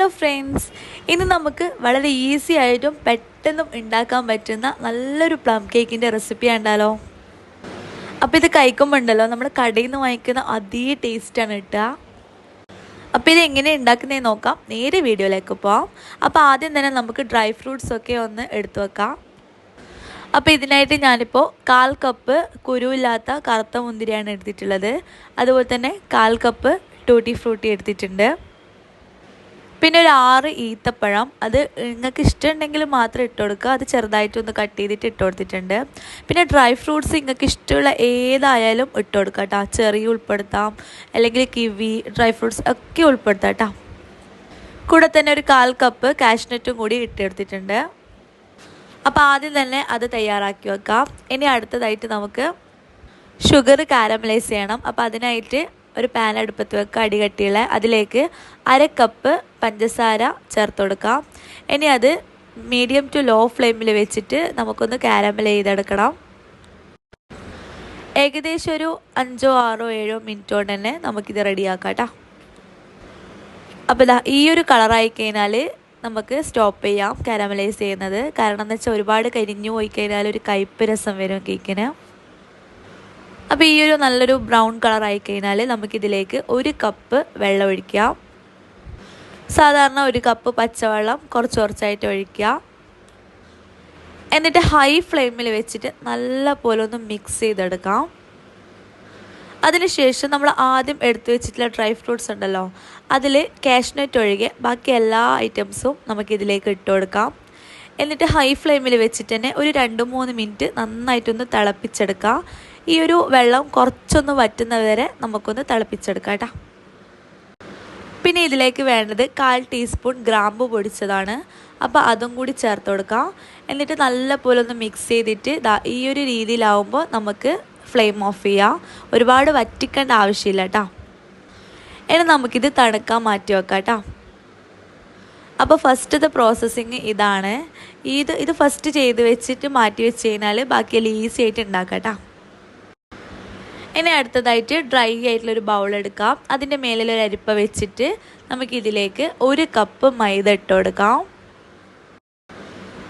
Hello friends ഇന്ന് നമുക്ക് വളരെ ഈസി ആയിട്ടും പെട്ടെന്നും ഉണ്ടാക്കാൻ പറ്റുന്ന നല്ലൊരു പ്ലം കേക്കിന്റെ റെസിപ്പി ഉണ്ടല്ലോ അപ്പോൾ ഇത് കഴിക്കുമ്പോൾ ഉണ്ടല്ലോ നമ്മൾ കടയിൽ നിന്ന് വാങ്ങിക്കുന്ന അതേ ടേസ്റ്റാണ് കിട്ടുക അപ്പോൾ ഇത് എങ്ങനെ ഉണ്ടാക്കുന്നതെന്ന് നോക്കാം. നേരെ വീഡിയോയിലേക്ക് പോവാം. അപ്പോൾ ആദ്യം തന്നെ നമുക്ക് ഡ്രൈ ഫ്രൂട്ട്സ് ഒക്കെ ഒന്ന് എടുത്തു വെക്കാം. അപ്പോൾ ഇതിനായിട്ട് ഞാനിപ്പോൾ കാൽ കപ്പ് കുരുവില്ലാത്ത കറുത്ത മുന്തിരിയാണ് എടുത്തിട്ടുള്ളത്. അതുപോലെ തന്നെ കാൽ കപ്പ് ടൂട്ടി ഫ്രൂട്ടി എടുത്തിട്ടുണ്ട്. പിന്നെ ഒരു ആറ് ഈത്തപ്പഴം. അത് നിങ്ങൾക്ക് ഇഷ്ടമുണ്ടെങ്കിൽ മാത്രം ഇട്ട് കൊടുക്കുക. അത് ചെറുതായിട്ടൊന്ന് കട്ട് ചെയ്തിട്ട് ഇട്ട് കൊടുത്തിട്ടുണ്ട്. പിന്നെ ഡ്രൈ ഫ്രൂട്ട്സ് നിങ്ങൾക്ക് ഇഷ്ടമുള്ള ഏതായാലും ഇട്ട് കൊടുക്കുക കേട്ടോ. ചെറി ഉൾപ്പെടുത്താം. അല്ലെങ്കിൽ കിവി ഡ്രൈ ഫ്രൂട്ട്സ് ഒക്കെ ഉൾപ്പെടുത്താം കേട്ടോ. കൂടെ തന്നെ ഒരു കാൽ കപ്പ് കാഷ്നട്ടും കൂടി ഇട്ടെടുത്തിട്ടുണ്ട് അപ്പോൾ ആദ്യം തന്നെ അത് തയ്യാറാക്കി വെക്കാം. ഇനി അടുത്തതായിട്ട് നമുക്ക് ഷുഗർ കാരമലൈസ് ചെയ്യണം. അപ്പോൾ അതിനായിട്ട് ഒരു പാൻ അടുപ്പത്ത് വെക്കുക. അടികട്ടിയുള്ള അതിലേക്ക് അര കപ്പ് പഞ്ചസാര ചേർത്ത് കൊടുക്കാം ഇനി അത് മീഡിയം ടു ലോ ഫ്ലെയിമിൽ വെച്ചിട്ട് നമുക്കൊന്ന് കാരമൽ ചെയ്തെടുക്കണം. ഏകദേശം ഒരു അഞ്ചോ ആറോ ഏഴോ മിനിറ്റ് കൊണ്ട് തന്നെ നമുക്കിത് റെഡിയാക്കാം കേട്ടോ അപ്പോൾ ഇതാ ഈ ഒരു കളറായി കഴിഞ്ഞാൽ നമുക്ക് സ്റ്റോപ്പ് ചെയ്യാം കാരമലൈസ് ചെയ്യുന്നത്. കാരണം എന്ന് വെച്ചാൽ ഒരുപാട് കരിഞ്ഞു പോയി കഴിഞ്ഞാൽ ഒരു കയ്പ്പ് രസം വരും കേക്കിന്. അപ്പോൾ ഈ ഒരു നല്ലൊരു ബ്രൗൺ കളറായി കഴിഞ്ഞാൽ നമുക്കിതിലേക്ക് ഒരു കപ്പ് വെള്ളം ഒഴിക്കാം. സാധാരണ ഒരു കപ്പ് പച്ചവെള്ളം കുറച്ച് കുറച്ചായിട്ട് ഒഴിക്കുക. എന്നിട്ട് ഹൈ ഫ്ലെയിമിൽ വെച്ചിട്ട് നല്ല പോലെ ഒന്ന് മിക്സ് ചെയ്തെടുക്കാം. അതിനുശേഷം നമ്മൾ ആദ്യം എടുത്തു വെച്ചിട്ടുള്ള ഡ്രൈ ഫ്രൂട്ട്സ് ഉണ്ടല്ലോ അതിൽ കാഷ്നട്ട് ഒഴികെ ബാക്കി എല്ലാ ഐറ്റംസും നമുക്കിതിലേക്ക് ഇട്ട് കൊടുക്കാം. എന്നിട്ട് ഹൈ ഫ്ലെയിമിൽ വെച്ചിട്ട് തന്നെ ഒരു രണ്ട് മൂന്ന് മിനിറ്റ് നന്നായിട്ടൊന്ന് തിളപ്പിച്ചെടുക്കാം ഈ ഒരു വെള്ളം കുറച്ചൊന്ന് വറ്റുന്നവരെ നമുക്കൊന്ന് തിളപ്പിച്ചെടുക്കാം കേട്ടോ. പിന്നെ ഇതിലേക്ക് വേണ്ടത് കാൽ ടീസ്പൂൺ ഗ്രാമ്പു പൊടിച്ചതാണ്. അപ്പോൾ അതും കൂടി ചേർത്ത് കൊടുക്കാം. എന്നിട്ട് നല്ല പോലെ ഒന്ന് മിക്സ് ചെയ്തിട്ട് ഈ ഒരു രീതിയിലാവുമ്പോൾ നമുക്ക് ഫ്ലെയിം ഓഫ് ചെയ്യാം. ഒരുപാട് വറ്റിക്കേണ്ട ആവശ്യമില്ല കേട്ടോ ഇനി നമുക്കിത് തണുക്കാൻ മാറ്റി വെക്കാം കേട്ടോ അപ്പോൾ ഫസ്റ്റത്തെ പ്രോസസ്സിങ് ഇതാണ്. ഇത് ഇത് ഫസ്റ്റ് ചെയ്ത് വെച്ചിട്ട് മാറ്റി വെച്ച് കഴിഞ്ഞാൽ ബാക്കിയെല്ലാം ഈസി ആയിട്ട് ഉണ്ടാക്കാം കേട്ടോ ഇനി അടുത്തതായിട്ട് ഡ്രൈ ആയിട്ടുള്ളൊരു ബൗൾ എടുക്കാം. അതിന്റെ മേലിൽ ഒരു അരിപ്പ വെച്ചിട്ട് നമുക്കിതിലേക്ക് ഒരു കപ്പ് മൈദ ഇട്ട് കൊടുക്കാം.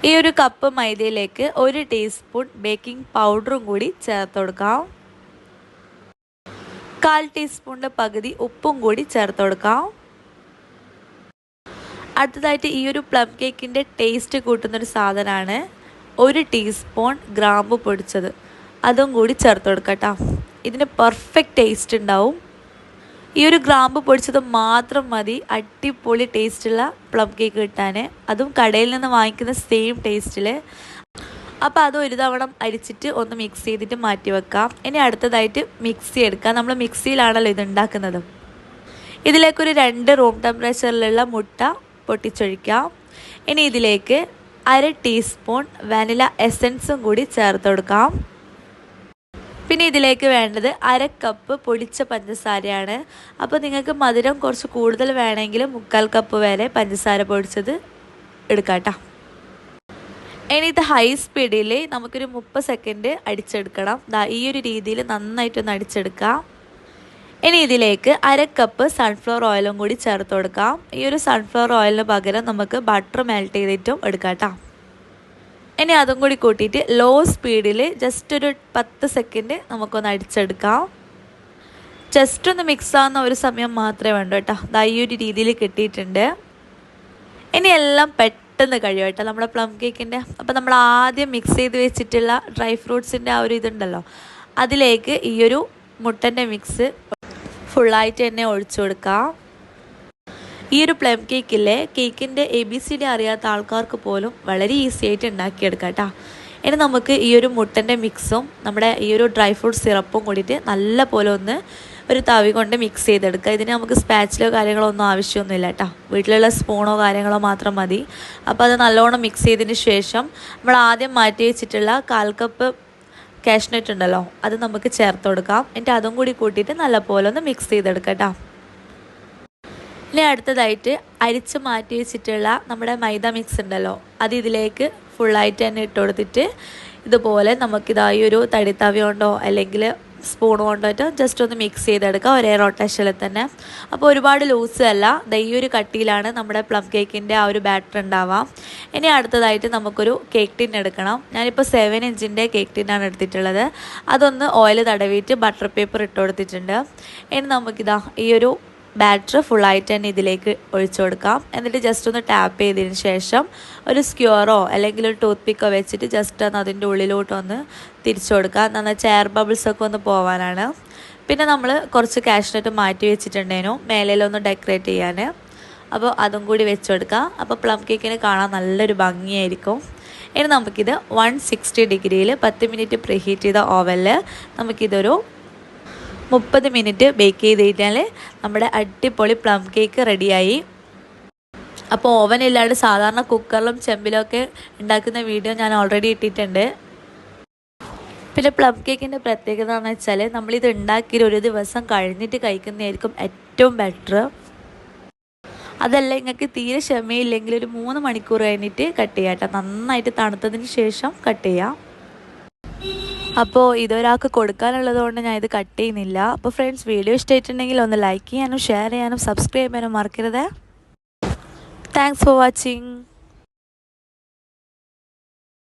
ഈ ഒരു കപ്പ് മൈദയിലേക്ക് ഒരു ടീസ്പൂൺ ബേക്കിംഗ് പൗഡറും കൂടി ചേർത്ത് കൊടുക്കാം. കാൽ ടീസ്പൂണിന്റെ പകുതി ഉപ്പും കൂടി ചേർത്ത് കൊടുക്കാം. അടുത്തതായിട്ട് ഈ ഒരു പ്ലം കേക്കിന്റെ ടേസ്റ്റ് കൂട്ടുന്നൊരു സാധനമാണ് ഒരു ടീസ്പൂൺ ഗ്രാമ്പു പൊടിച്ചത്. അതും കൂടി ചേർത്ത് കൊടുക്കട്ടോ ഇതിന് പെർഫെക്റ്റ് ടേസ്റ്റ് ഉണ്ടാവും. ഈ ഒരു ഗ്രാമ്പ് പൊടിച്ചത് മാത്രം മതി. അടിപൊളി ടേസ്റ്റുള്ള പ്ലം കേക്ക് കിട്ടാൻ അതും കടയിൽ നിന്ന് വാങ്ങിക്കുന്ന സെയിം ടേസ്റ്റിൽ അപ്പോൾ അത് ഒരു തവണ അരിച്ചിട്ട് ഒന്ന് മിക്സ് ചെയ്തിട്ട് മാറ്റി വെക്കാം. ഇനി അടുത്തതായിട്ട് മിക്സി എടുക്കാം. നമ്മൾ മിക്സിയിലാണല്ലോ ഇത് ഉണ്ടാക്കുന്നത്. ഇതിലേക്കൊരു രണ്ട് റൂം ടെമ്പറേച്ചറിലുള്ള മുട്ട പൊട്ടിച്ചൊഴിക്കാം. ഇനി ഇതിലേക്ക് അര ടീസ്പൂൺ വാനില എസൻസും കൂടി ചേർത്ത് കൊടുക്കാം. പിന്നെ ഇതിലേക്ക് വേണ്ടത് അര കപ്പ് പൊടിച്ച പഞ്ചസാരയാണ്. അപ്പോൾ നിങ്ങൾക്ക് മധുരം കുറച്ച് കൂടുതൽ വേണമെങ്കിൽ മുക്കാൽ കപ്പ് വരെ പഞ്ചസാര പൊടിച്ചത് എടുക്കാം ഇനി ഇത് ഹൈ സ്പീഡിൽ നമുക്കൊരു മുപ്പത് സെക്കൻഡ് അടിച്ചെടുക്കണം. ഈ ഒരു രീതിയിൽ നന്നായിട്ടൊന്ന് അടിച്ചെടുക്കാം. ഇനി ഇതിലേക്ക് അര കപ്പ് സൺഫ്ലവർ ഓയിലും കൂടി ചേർത്ത് കൊടുക്കാം. ഈ ഒരു സൺഫ്ലവർ ഓയിലിന് പകരം നമുക്ക് ബട്ടർ മെൽറ്റ് ചെയ്തിട്ടും എടുക്കാം കേട്ടോ ഇനി അതും കൂടി കൂട്ടിയിട്ട് ലോ സ്പീഡിൽ ജസ്റ്റ് ഒരു പത്ത് സെക്കൻഡ് നമുക്കൊന്ന് അടിച്ചെടുക്കാം. ജസ്റ്റ് ഒന്ന് മിക്സ് ആവുന്ന ഒരു സമയം മാത്രമേ വേണ്ടൂ കേട്ടോ. ദാ ഈ ഒരു രീതിയിൽ കിട്ടിയിട്ടുണ്ട്. ഇനി എല്ലാം പെട്ടെന്ന് കഴിയും കേട്ടോ നമ്മുടെ പ്ലം കേക്കിന്റെ അപ്പോൾ നമ്മൾ ആദ്യം മിക്സ് ചെയ്ത് വെച്ചിട്ടുള്ള ഡ്രൈ ഫ്രൂട്ട്സിന്റെ ആ ഒരു ഇതുണ്ടല്ലോ. അതിലേക്ക് ഈ ഒരു മുട്ടന്റെ മിക്സ് ഫുള്ളായിട്ട് തന്നെ ഒഴിച്ചു കൊടുക്കാം. ഈ ഒരു പ്ലം കേക്കില്ലേ? കേക്കിന്റെ എ ബി സി ഡി അറിയാത്ത ആൾക്കാർക്ക് പോലും വളരെ ഈസി ആയിട്ട് ഉണ്ടാക്കിയെടുക്കാം കേട്ടോ ഇനി നമുക്ക് ഈ ഒരു മുട്ടന്റെ മിക്സും നമ്മുടെ ഈ ഒരു ഡ്രൈ ഫ്രൂട്ട് സിറപ്പും കൂടിയിട്ട് നല്ല പോലെ ഒന്ന് ഒരു തവി കൊണ്ട് മിക്സ് ചെയ്തെടുക്കുക ഇതിന് നമുക്ക് സ്പാച്ചിലോ കാര്യങ്ങളോ ഒന്നും ആവശ്യമൊന്നുമില്ല കേട്ടോ വീട്ടിലുള്ള സ്പൂണോ കാര്യങ്ങളോ മാത്രം മതി. അപ്പോൾ അത് നല്ലോണം മിക്സ് ചെയ്തതിന് ശേഷം നമ്മൾ ആദ്യം മാറ്റി വെച്ചിട്ടുള്ള കാൽ കപ്പ് കാഷ്നട്ട് ഉണ്ടല്ലോ അത് നമുക്ക് ചേർത്ത് കൊടുക്കാം. എന്നിട്ട് അതും കൂടി കൂട്ടിയിട്ട് നല്ലപോലെ ഒന്ന് മിക്സ് ചെയ്തെടുക്കാം കേട്ടോ ഇനി അടുത്തതായിട്ട് അരിച്ച് മാറ്റി വെച്ചിട്ടുള്ള നമ്മുടെ മൈദ മിക്സ് ഉണ്ടല്ലോ. അത് ഇതിലേക്ക് ഫുള്ളായിട്ട് തന്നെ ഇട്ട് കൊടുത്തിട്ട് ഇതുപോലെ നമുക്കിതായി ഒരു തടിത്തവി കൊണ്ടോ അല്ലെങ്കിൽ സ്പൂൺ കൊണ്ടിട്ട് ജസ്റ്റ് ഒന്ന് മിക്സ് ചെയ്തെടുക്കാം. ഒരേ റൊട്ടേഷനിൽ തന്നെ. അപ്പോൾ ഒരുപാട് ലൂസ് അല്ല. ഈ ഒരു കട്ടിയിലാണ് നമ്മുടെ പ്ലം കേക്കിന്റെ ആ ഒരു ബാറ്റർ ഉണ്ടാവാം ഇനി അടുത്തതായിട്ട് നമുക്കൊരു കേക്ക് ടിൻ എടുക്കണം. ഞാനിപ്പോൾ സെവൻ ഇഞ്ചിന്റെ കേക്ക് ടിന്നാണ് എടുത്തിട്ടുള്ളത്. അതൊന്ന് ഓയിൽ തടവിയിട്ട് ബട്ടർ പേപ്പർ ഇട്ട് കൊടുത്തിട്ടുണ്ട്. ഇനി നമുക്കിതാ ഈ ഒരു ബാറ്റർ ഫുള്ളായിട്ട് തന്നെ ഇതിലേക്ക് ഒഴിച്ചു കൊടുക്കാം. എന്നിട്ട് ജസ്റ്റ് ഒന്ന് ടാപ്പ് ചെയ്തതിന് ശേഷം ഒരു സ്ക്യൂറോ അല്ലെങ്കിൽ ഒരു ടൂത്ത് പിക്കോ വെച്ചിട്ട് ജസ്റ്റ് ഒന്ന് അതിന്റെ ഉള്ളിലോട്ട് ഒന്ന് തിരിച്ചു കൊടുക്കാം. നന്നായി ചെയർ ബബിൾസൊക്കെ ഒന്ന് പോകാനാണ് പിന്നെ നമ്മൾ കുറച്ച് കാഷ്നട്ട് മാറ്റി വെച്ചിട്ടുണ്ടേനു മേലയിലൊന്ന് ഡെക്കറേറ്റ് ചെയ്യാൻ അപ്പോൾ അതും കൂടി വെച്ച് കൊടുക്കുക അപ്പോൾ പ്ലം കേക്കിന് കാണാൻ നല്ലൊരു ഭംഗിയായിരിക്കും. ഇനി നമുക്കിത് വൺ സിക്സ്റ്റി ഡിഗ്രിയിൽ പത്ത് മിനിറ്റ് പ്രീഹീറ്റ് ചെയ്ത ഓവനിൽ നമുക്കിതൊരു മുപ്പത് മിനിറ്റ് ബേക്ക് ചെയ്ത് കഴിഞ്ഞാൽ നമ്മുടെ അടിപൊളി പ്ലം കേക്ക് റെഡിയായി അപ്പോൾ ഓവൻ ഇല്ലാണ്ട് സാധാരണ കുക്കറിലും ചെമ്പിലും ഒക്കെ ഉണ്ടാക്കുന്ന വീഡിയോ ഞാൻ ഓൾറെഡി ഇട്ടിട്ടുണ്ട്. പിന്നെ പ്ലം കേക്കിന്റെ പ്രത്യേകത എന്ന് വെച്ചാൽ നമ്മളിത് ഉണ്ടാക്കി ഒരു ദിവസം കഴിഞ്ഞിട്ട് കഴിക്കുന്നതായിരിക്കും ഏറ്റവും ബെറ്റർ അതല്ല നിങ്ങൾക്ക് തീരെ ക്ഷമയില്ലെങ്കിൽ ഒരു മൂന്ന് മണിക്കൂർ കഴിഞ്ഞിട്ട് കട്ട് ചെയ്യാം കേട്ടോ നന്നായിട്ട് തണുത്തതിന് ശേഷം കട്ട് ചെയ്യാം. അപ്പോൾ ഇതൊരാൾക്ക് കൊടുക്കാനുള്ളത് കൊണ്ട് ഞാൻ ഇത് കട്ട് ചെയ്യുന്നില്ല. അപ്പോൾ ഫ്രണ്ട്സ് വീഡിയോ ഇഷ്ടമായിട്ടുണ്ടെങ്കിൽ ഒന്ന് ലൈക്ക് ചെയ്യാനും ഷെയർ ചെയ്യാനും സബ്സ്ക്രൈബ് ചെയ്യാനും മറക്കരുത്. Thanks for watching